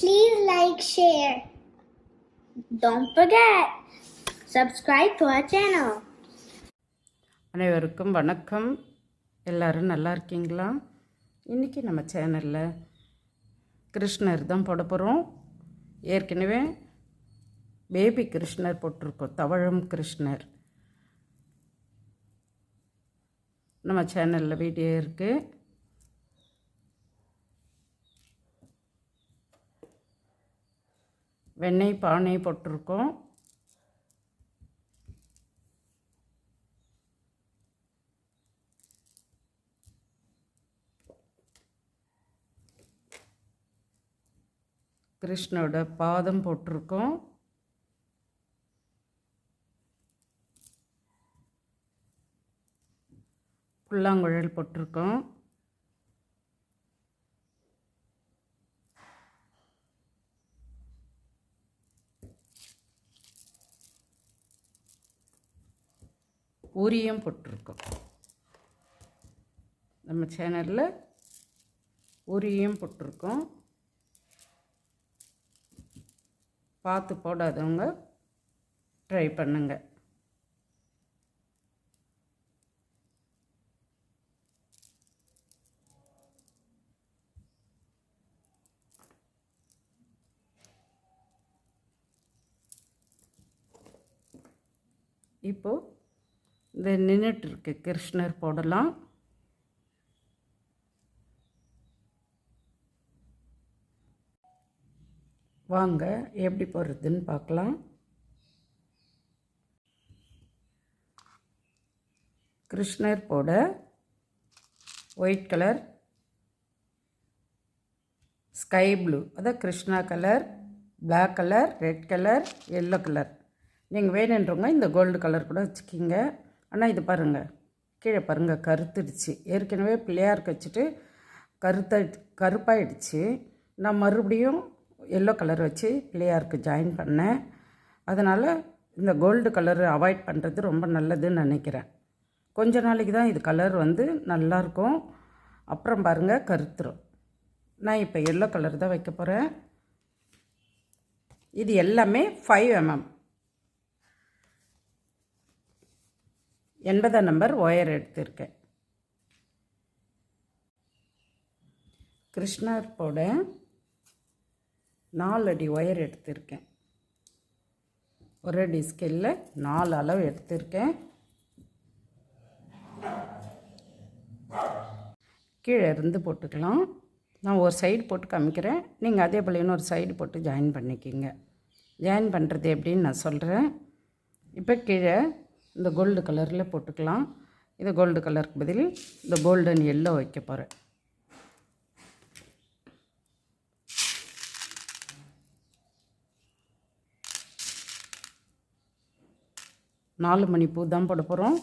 Please like, share. Don't forget, subscribe to our channel. அனைவருக்கும் வணக்கம். எல்லாரும் நல்லா இருக்கீங்களா? இன்றைக்கி நம்ம சேனலில் கிருஷ்ணர் தான் போட போகிறோம் ஏற்கனவே பேபி கிருஷ்ணர் போட்டிருக்கோம். தவழும் கிருஷ்ணர். நம்ம சேனலில் வீடியோ இருக்குது வெண்ணெய் பானை போட்டிருக்கோம். கிருஷ்ணோட பாதம் போட்டிருக்கோம். புல்லாங்குழல் போட்டிருக்கோம். ஊரியம் போட்டிருக்கோம். நம்ம சேனலில் ஊரியம் போட்டிருக்கோம். பார்த்து போடாதவங்க ட்ரை பண்ணுங்க. இப்போது இந்த நின்றுட்டு இருக்கு கிருஷ்ணர் போடலாம். வாங்க எப்படி போடுறதுன்னு பார்க்கலாம். கிருஷ்ணர் போட ஒயிட் கலர் ஸ்கை ப்ளூ. அதான் Krishna colour black colour red colour yellow colour. நீங்கள் வேணுன்றவங்க இந்த கோல்டு கலர் கூட வச்சுக்கிங்க. ஆனால் இது பாருங்கள் கீழே பாருங்கள் கருத்துடுச்சு. ஏற்கனவே பிள்ளையாருக்கு வச்சுட்டு கருத்த கருப்பாயிடுச்சு. நான் மறுபடியும் எல்லோ கலர் வச்சு பிள்ளையாருக்கு ஜாயின் பண்ணேன். அதனால் இந்த கோல்டு கலர் அவாய்ட் பண்ணுறது ரொம்ப நல்லதுன்னு நினைக்கிறேன். கொஞ்ச நாளைக்கு தான் இது கலர் வந்து நல்லாயிருக்கும் அப்புறம் பாருங்கள் கருத்துரும் நான் இப்போ எல்லோ கலர் தான் வைக்க போகிறேன் இது எல்லாமே ஃபைவ் எம்எம் mm. எண்பதாம் நம்பர் ஒயர் எடுத்திருக்கேன். கிருஷ்ணர் போட நாலு அடி ஒயர் எடுத்திருக்கேன். ஒரு அடி ஸ்கெல்லில் நாலு அளவு எடுத்திருக்கேன். கீழே இருந்து போட்டுக்கலாம். நான் ஒரு சைடு போட்டு காமிக்கிறேன். நீங்கள் அதே போல் இன்னொரு சைடு போட்டு ஜாயின் பண்ணிக்கிங்க. ஜாயின் பண்ணுறது எப்படின்னு நான் சொல்கிறேன் இப்போ கீழே இந்த கோல்டு கலரில் போட்டுக்கலாம். இது கோல்டு கலருக்கு பதில் இந்த கோல்டன் எல்லோ வைக்க போகிறேன் நாலு மணி பூ தான் போட போகிறோம்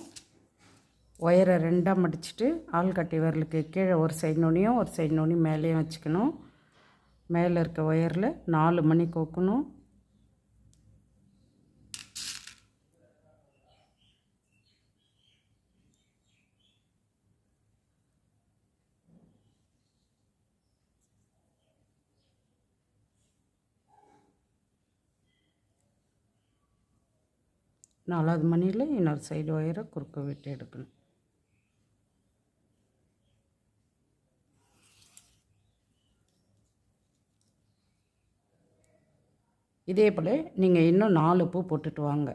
ஒயரை ரெண்டாக மடிச்சுட்டு ஆள்கட்டி விரலுக்கு கீழே ஒரு சைடு நோனியும் ஒரு சைடு நுனி மேலேயும் வச்சுக்கணும். மேலே இருக்க ஒயரில் நாலு மணி கோக்கணும். நாலாவது மணியில் இன்னொரு சைடு ஒயரை குறுக்க விட்டு எடுக்கணும். இதே போல் நீங்கள் இன்னும் நாலு பூ போட்டுட்டு வாங்க.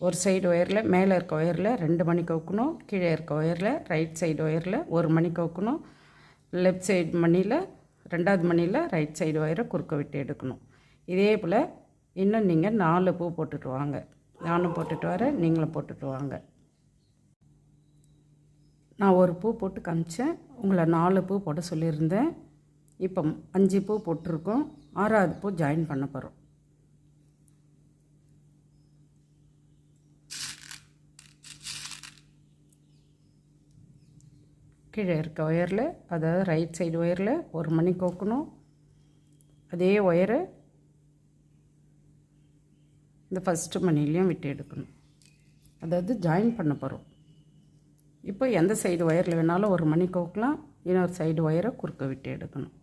ஒரு சைடு ஒயரில் மேலே இருக்க ஒயரில் ரெண்டு மணி கவுக்கணும் கீழே இருக்க ஒயரில் ரைட் சைடு ஒயரில் ஒரு மணி கவுக்கணும் லெஃப்ட் சைடு மணியில் ரெண்டாவது மணியில் ரைட் சைடு ஒயரை குறுக்க விட்டு எடுக்கணும். இதே போல் இன்னும் நீங்கள் நாலு பூ போட்டுட்டு வாங்க. நானும் போட்டுட்டு வரேன் நீங்களும் போட்டுட்டு வாங்க. நான் ஒரு பூ போட்டு காமிச்சேன். உங்களை நாலு பூ போட சொல்லியிருந்தேன். இப்போ அஞ்சு பூ போட்டிருக்கோம். ஆறாவது பூ ஜாயின் பண்ண போகிறோம் கீழே இருக்க ஒயரில் அதாவது ரைட் சைடு ஒயரில் ஒரு மணி கோக்கணும். அதே ஒயரை இந்த ஃபஸ்ட்டு மணிலையும் விட்டு எடுக்கணும். அதாவது ஜாயின் பண்ண போகிறோம் இப்போ எந்த சைடு ஒயரில் வேணாலும் ஒரு மணி கோக்கலாம் இன்னொரு சைடு ஒயரை குறுக்க விட்டு எடுக்கணும்.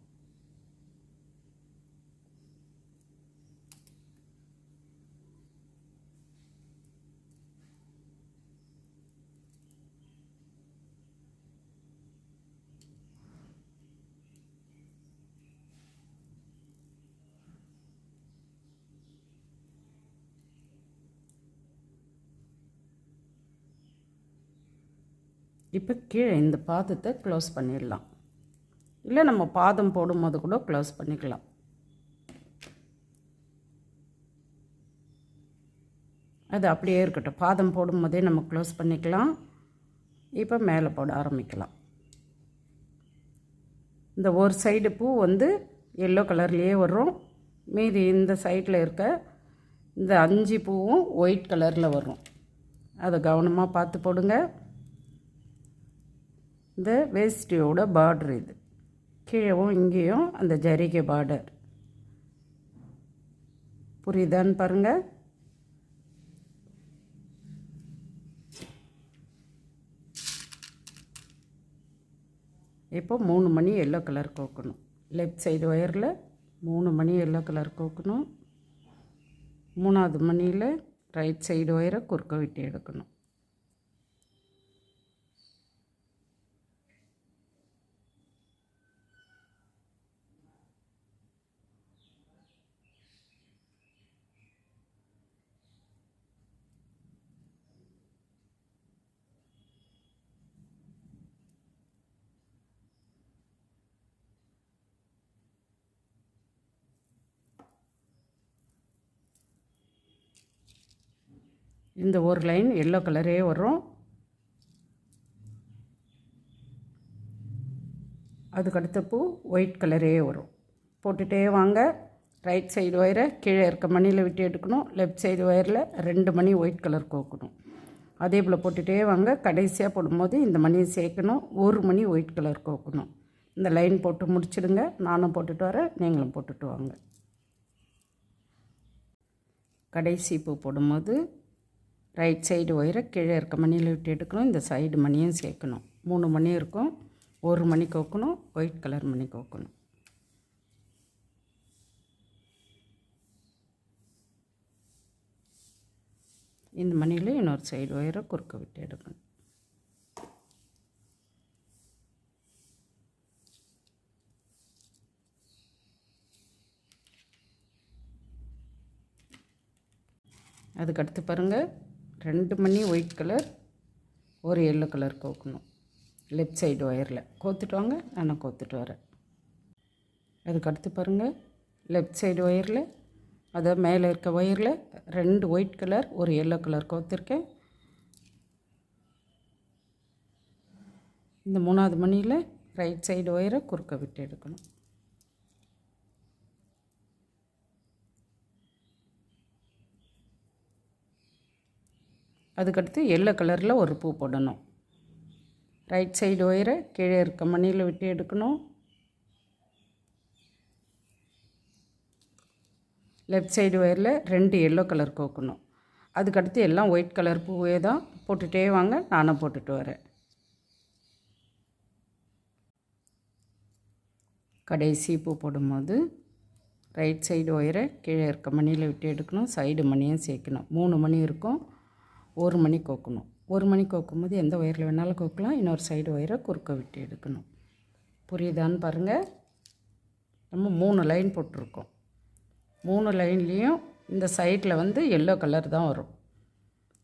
இப்போ கீழே இந்த பாதத்தை க்ளோஸ் பண்ணிடலாம். இல்லை நம்ம பாதம் போடும்போது கூட க்ளோஸ் பண்ணிக்கலாம். அது அப்படியே இருக்கட்டும். பாதம் போடும்போதே நம்ம க்ளோஸ் பண்ணிக்கலாம். இப்போ மேலே போட ஆரம்பிக்கலாம். இந்த ஒரு சைடு பூ வந்து எல்லோ கலர்லேயே வரும். மீதி இந்த சைடில் இருக்க இந்த அஞ்சு பூவும் ஒயிட் கலரில் வரும். அதை கவனமாக பார்த்து போடுங்க. இந்த வேஷ்டியோட பார்டர் இது. கீழவும் இங்கேயும் அந்த ஜரிகை பார்டர் புரியுதான்னு பாருங்கள் இப்போ மூணு மணி எல்லோ கலர் கோக்கணும். லெஃப்ட் சைடு ஒயரில் மூணு மணி எல்லோ கலர் கோக்கணும். மூணாவது மணியில் ரைட் சைடு ஒயரை குறுக்க விட்டு எடுக்கணும். இந்த ஒரு லைன் எல்லோ கலரே வரும். அதுக்கடுத்த பூ ஒயிட் கலரே வரும். போட்டுகிட்டே வாங்க. ரைட் சைடு ஒயரை கீழே இருக்க மணியில் விட்டு எடுக்கணும். லெஃப்ட் சைடு ஒயரில் ரெண்டு மணி ஒயிட் கலர் கோக்கணும். அதே போல் போட்டுகிட்டே வாங்க. கடைசியாக போடும்போது இந்த மணியை சேர்க்கணும். ஒரு மணி ஒயிட் கலர் கோக்கணும். இந்த லைன் போட்டு முடிச்சிடுங்க. நானும் போட்டுட்டு வரேன். நீங்களும் போட்டுட்டு வாங்க. கடைசி பூ போடும்போது ரைட் சைடு ஒயரை கீழே இருக்க மணியில் விட்டு எடுக்கணும். இந்த சைடு மணியும் சேர்க்கணும். மூணு மணி இருக்கும். ஒரு மணி கோக்கணும். ஒயிட் கலர் மணி கோக்கணும். இந்த மணியில் இன்னொரு சைடு ஒயரை குறுக்க விட்டு எடுக்கணும். அதுக்கடுத்து பாருங்கள் ரெண்டு மணி ஒயிட் கலர் ஒரு எல்லோ கலர் கோக்கணும். லெஃப்ட் சைடு ஒயரில் கோத்துட்டு வாங்க நான் கோத்துட்டு வரேன். அதுக்கடுத்து பாருங்கள் லெஃப்ட் சைடு ஒயரில் அதை மேலே இருக்க ஒயரில் ரெண்டு ஒயிட் கலர் ஒரு எல்லோ கலர் கோத்துருக்கேன். இந்த மூணாவது மணியில் ரைட் சைடு ஒயரை குறுக்க விட்டு எடுக்கணும். அதுக்கடுத்து எல்லோ கலரில் ஒரு பூ போடணும். ரைட் சைடு ஒயரை கீழே இருக்க மணியில் விட்டு எடுக்கணும். லெஃப்ட் சைடு ஒயரில் ரெண்டு எல்லோ கலர் கோக்கணும். அதுக்கடுத்து எல்லாம் ஒயிட் கலர் பூவே தான் போட்டுகிட்டே வாங்க நானும் போட்டுட்டு வரேன். கடைசி பூ போடும்போது ரைட் சைடு ஒயரை கீழே இருக்க மணியில் விட்டு எடுக்கணும் சைடு மணியும் சேர்க்கணும். மூணு மணி இருக்கும். ஒரு மணி கோக்கணும். ஒரு மணி கோக்கும்போது எந்த ஒயரில் வேணாலும் கோக்கலாம். இன்னொரு சைடு ஒயரை குறுக்க விட்டு எடுக்கணும். புரியுதான்னு பாருங்கள் நம்ம மூணு லைன் போட்டிருக்கோம். மூணு லைன்லேயும் இந்த சைடில் வந்து எல்லோ கலர் தான் வரும்.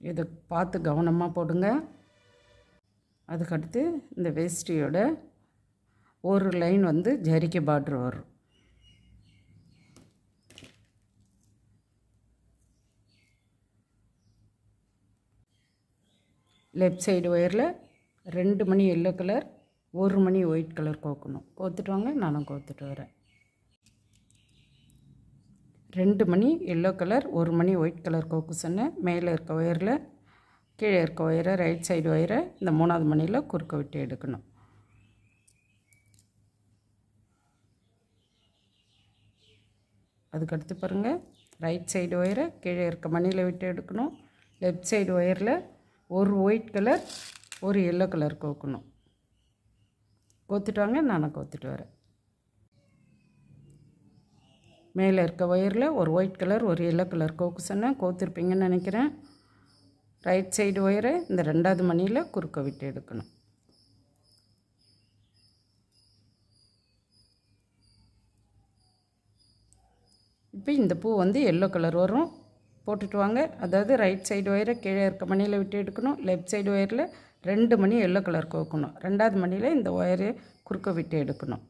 இதை பார்த்து கவனமாக போடுங்க. அதுக்கடுத்து இந்த வேஷ்டியோட ஒரு லைன் வந்து ஜரிக்கை பார்ட்ரு வரும். லெஃப்ட் சைடு ஒயரில் ரெண்டு மணி எல்லோ கலர் ஒரு மணி ஒயிட் கலர் கோக்கணும். கோத்துட்டு வாங்க நானும் கோத்துட்டு வரேன். ரெண்டு மணி எல்லோ கலர் ஒரு மணி ஒயிட் கலர் கோக்கு சொன்னேன். மேலே இருக்க ஒயரில் கீழே இருக்க ஒயரை ரைட் சைடு ஒயரை இந்த மூணாவது மணியில் குறுக்க விட்டு எடுக்கணும். அதுக்கடுத்து பாருங்கள் ரைட் சைடு ஒயரை கீழே இருக்க மணியில் விட்டு எடுக்கணும். லெஃப்ட் சைடு ஒயரில் ஒரு ஒயிட் கலர் ஒரு எல்லோ கலர் கோக்கணும். கோத்துட்டு வாங்க நானும் கோத்துட்டு வரேன். மேலே இருக்க ஒயரில் ஒரு ஒயிட் கலர் ஒரு எல்லோ கலர் கோக்கு சொன்னேன். கோத்துருப்பீங்கன்னு நினைக்கிறேன். ரைட் சைடு ஒயரை இந்த ரெண்டாவது மணியில் குறுக்க விட்டு எடுக்கணும். இப்போ இந்த பூ வந்து எல்லோ கலர் வரும். போட்டுட்டு வாங்க. அதாவது ரைட் சைடு ஒயரை கீழே இருக்க மணியில் விட்டு எடுக்கணும். லெஃப்ட் சைடு ஒயரில் ரெண்டு மணி எல்லோ கலர் கோக்கணும். ரெண்டாவது மணியில் இந்த ஒயரை குறுக்க விட்டு எடுக்கணும்.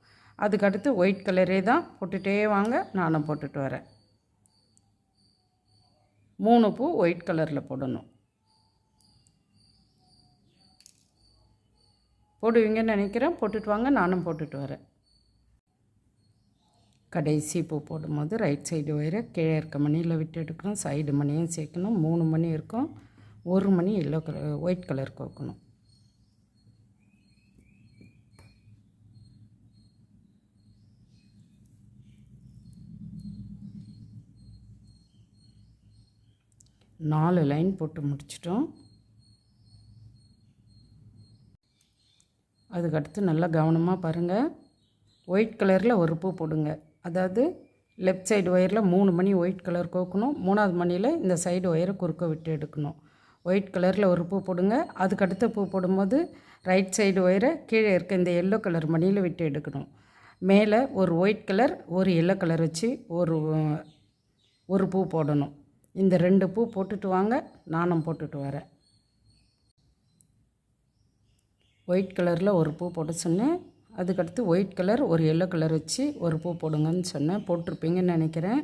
அதுக்கடுத்து ஒயிட் கலரே தான் போட்டுகிட்டே வாங்க. நானும் போட்டுட்டு வரேன். மூணு பூ ஒயிட் கலரில் போடணும். போடுவீங்கன்னு நினைக்கிறேன். போட்டுட்டு வாங்க. நானும் போட்டுட்டு வரேன். கடைசி பூ போடும்போது ரைட் சைடு ஒயரை கீழே இருக்க மணியில் விட்டு எடுக்கணும் சைடு மணியும் சேர்க்கணும் மூணு மணி இருக்கும். ஒரு மணி எல்லோ கலர் ஒயிட் கலர் கோக்கணும். நாலு லைன் போட்டு முடிச்சிட்டோம். அதுக்கடுத்து நல்லா கவனமாக பாருங்கள் ஒயிட் கலரில் ஒரு பூ போடுங்க. அதாவது லெஃப்ட் சைடு ஒயரில் மூணு மணி ஒயிட் கலர் கோக்கணும். மூணாவது மணியில் இந்த சைடு ஒயரை குறுக்க விட்டு எடுக்கணும். ஒயிட் கலரில் ஒரு பூ போடுங்க. அதுக்கடுத்த பூ போடும்போது ரைட் சைடு ஒயரை கீழே இருக்க இந்த எல்லோ கலர் மணியில் விட்டு எடுக்கணும். மேலே ஒரு ஒயிட் கலர் ஒரு எல்லோ கலர் வச்சு ஒரு ஒரு பூ போடணும். இந்த ரெண்டு பூ போட்டுட்டு வாங்க. நானும் போட்டுட்டு வரேன். ஒயிட் கலரில் ஒரு பூ போட சொன்னேன். அதுக்கடுத்து ஒயிட் கலர் ஒரு எல்லோ கலர் வச்சு ஒரு பூ போடுங்கன்னு சொன்னேன். போட்டிருப்பீங்கன்னு நினைக்கிறேன்.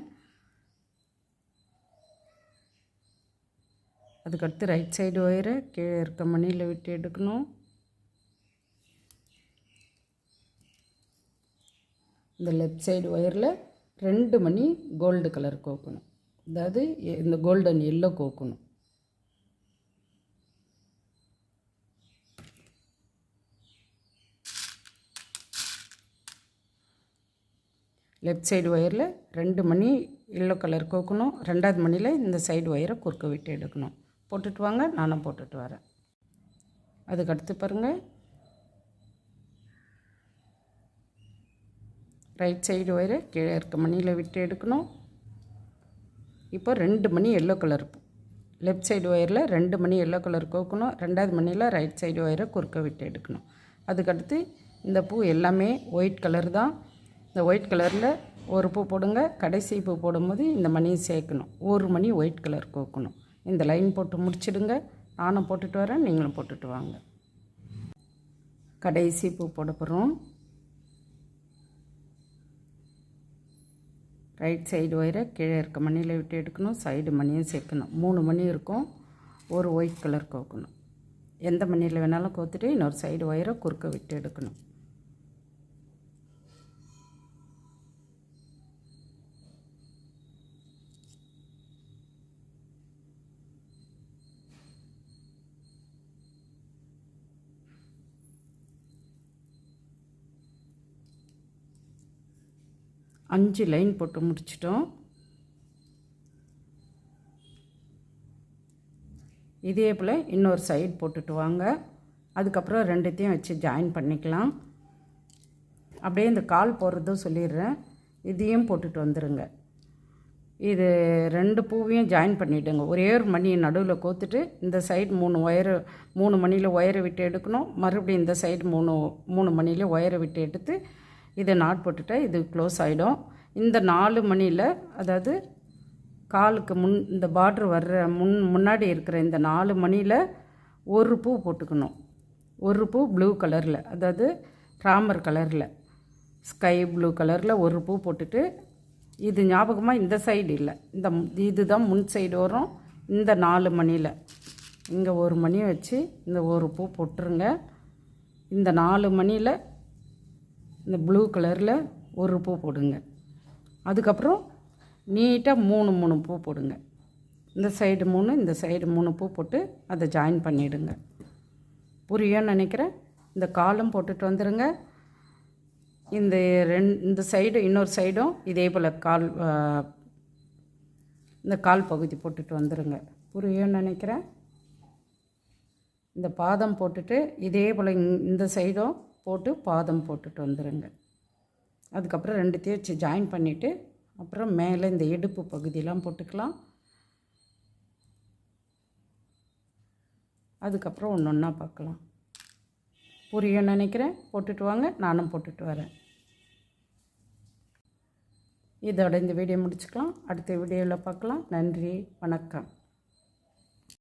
அதுக்கடுத்து ரைட் சைடு ஒயரை கீழே இருக்க மணியில் விட்டு எடுக்கணும். இந்த லெஃப்ட் சைடு ஒயரில் ரெண்டு மணி கோல்டு கலர் கோக்கணும். அதாவது இந்த கோல்டன் எல்லோ கோக்கணும். லெஃப்ட் சைடு ஒயரில் ரெண்டு மணி எல்லோ கலர் கோக்கணும். ரெண்டாவது மணியில் இந்த சைடு ஒயரை குறுக்க விட்டு எடுக்கணும். போட்டுட்டு வாங்க நானும் போட்டுட்டு வரேன். அதுக்கடுத்து பாருங்கள் ரைட் சைடு ஒயரை கீழே இருக்க மணியில் விட்டு எடுக்கணும். இப்போ ரெண்டு மணி எல்லோ கலர் லெஃப்ட் சைடு ஒயரில் ரெண்டு மணி எல்லோ கலர் கோக்கணும். ரெண்டாவது மணியில் ரைட் சைடு ஒயரை குறுக்க விட்டு எடுக்கணும். அதுக்கடுத்து இந்த பூ எல்லாமே ஒயிட் கலர் தான். இந்த ஒயிட் கலரில் ஒரு பூ போடுங்க கடைசி பூ போடும்போது இந்த மணியை சேர்க்கணும். ஒரு மணி ஒயிட் கலர் கோக்கணும். இந்த லைன் போட்டு முடிச்சிடுங்க. நானும் போட்டுட்டு வரேன் நீங்களும் போட்டுட்டு வாங்க. கடைசி பூ போட போகிறோம் ரைட் சைடு ஒயரை கீழே இருக்க மணியில் விட்டு எடுக்கணும். சைடு மணியும் சேர்க்கணும். மூணு மணி இருக்கும். ஒரு ஒயிட் கலர் கோக்கணும். எந்த மணியில் வேணாலும் கோத்துட்டு இன்னொரு சைடு ஒயரை குறுக்க விட்டு எடுக்கணும். அஞ்சு லைன் போட்டு முடிச்சிட்டோம். இதே போல் இன்னொரு சைடு போட்டுட்டு வாங்க. அதுக்கப்புறம் ரெண்டுத்தையும் வச்சு ஜாயின் பண்ணிக்கலாம். அப்படியே இந்த கால் போடுறதும் சொல்லிடுறேன். இதையும் போட்டுட்டு வந்துடுங்க இது ரெண்டு பூவையும் ஜாயின் பண்ணிவிடுங்க ஒரே ஒரு மணியை நடுவில் கோத்துட்டு இந்த சைடு மூணு ஒயரு மூணு மணியில் ஒயரை விட்டு எடுக்கணும். மறுபடியும் இந்த சைடு மூணு மூணு மணியில் ஒயரை விட்டு எடுத்து இதை நாட் போட்டுட்டா இது க்ளோஸ் ஆகிடும் இந்த நாலு மணியில் அதாவது காலுக்கு முன் இந்த பார்ட்ரு வர்ற முன் முன்னாடி இருக்கிற இந்த நாலு மணியில் ஒரு பூ போட்டுக்கணும். ஒரு பூ ப்ளூ கலரில் அதாவது ராமர் கலரில் ஸ்கை ப்ளூ கலரில் ஒரு பூ போட்டுட்டு இது ஞாபகமாக இந்த சைடு இல்லை. இந்த இதுதான் முன் சைடு வரும் இந்த நாலு மணியில். இங்கே ஒரு மணி வச்சு இந்த ஒரு பூ போட்டுருங்க. இந்த நாலு மணியில் இந்த ப்ளூ கலரில் ஒரு பூ போடுங்க. அதுக்கப்புறம் நீட்டாக மூணு மூணு பூ போடுங்க. இந்த சைடு மூணு இந்த சைடு மூணு பூ போட்டு அதை ஜாயின் பண்ணிவிடுங்க புரியும்னு நினைக்கிறேன். இந்த காலம் போட்டுட்டு வந்துடுங்க இந்த ரெண் இந்த சைடு இன்னொரு சைடும் இதே போல் கால் இந்த கால் பகுதி போட்டுட்டு வந்துடுங்க புரியும்னு நினைக்கிறேன். இந்த பாதம் போட்டுட்டு இதே போல் இந்த சைடும் போட்டு பாதம் போட்டுட்டு வந்துடுங்க அதுக்கப்புறம் ரெண்டுத்தையும் வச்சு ஜாயின் பண்ணிவிட்டு அப்புறம் மேலே இந்த இடுப்பு பகுதியெலாம் போட்டுக்கலாம். அதுக்கப்புறம் ஒன்று ஒன்றா பார்க்கலாம். புரியும் நினைக்கிறேன். போட்டுட்டு வாங்க. நானும் போட்டுட்டு வரேன். இதோட இந்த வீடியோ முடிச்சுக்கலாம். அடுத்த வீடியோவில் பார்க்கலாம். நன்றி. வணக்கம்.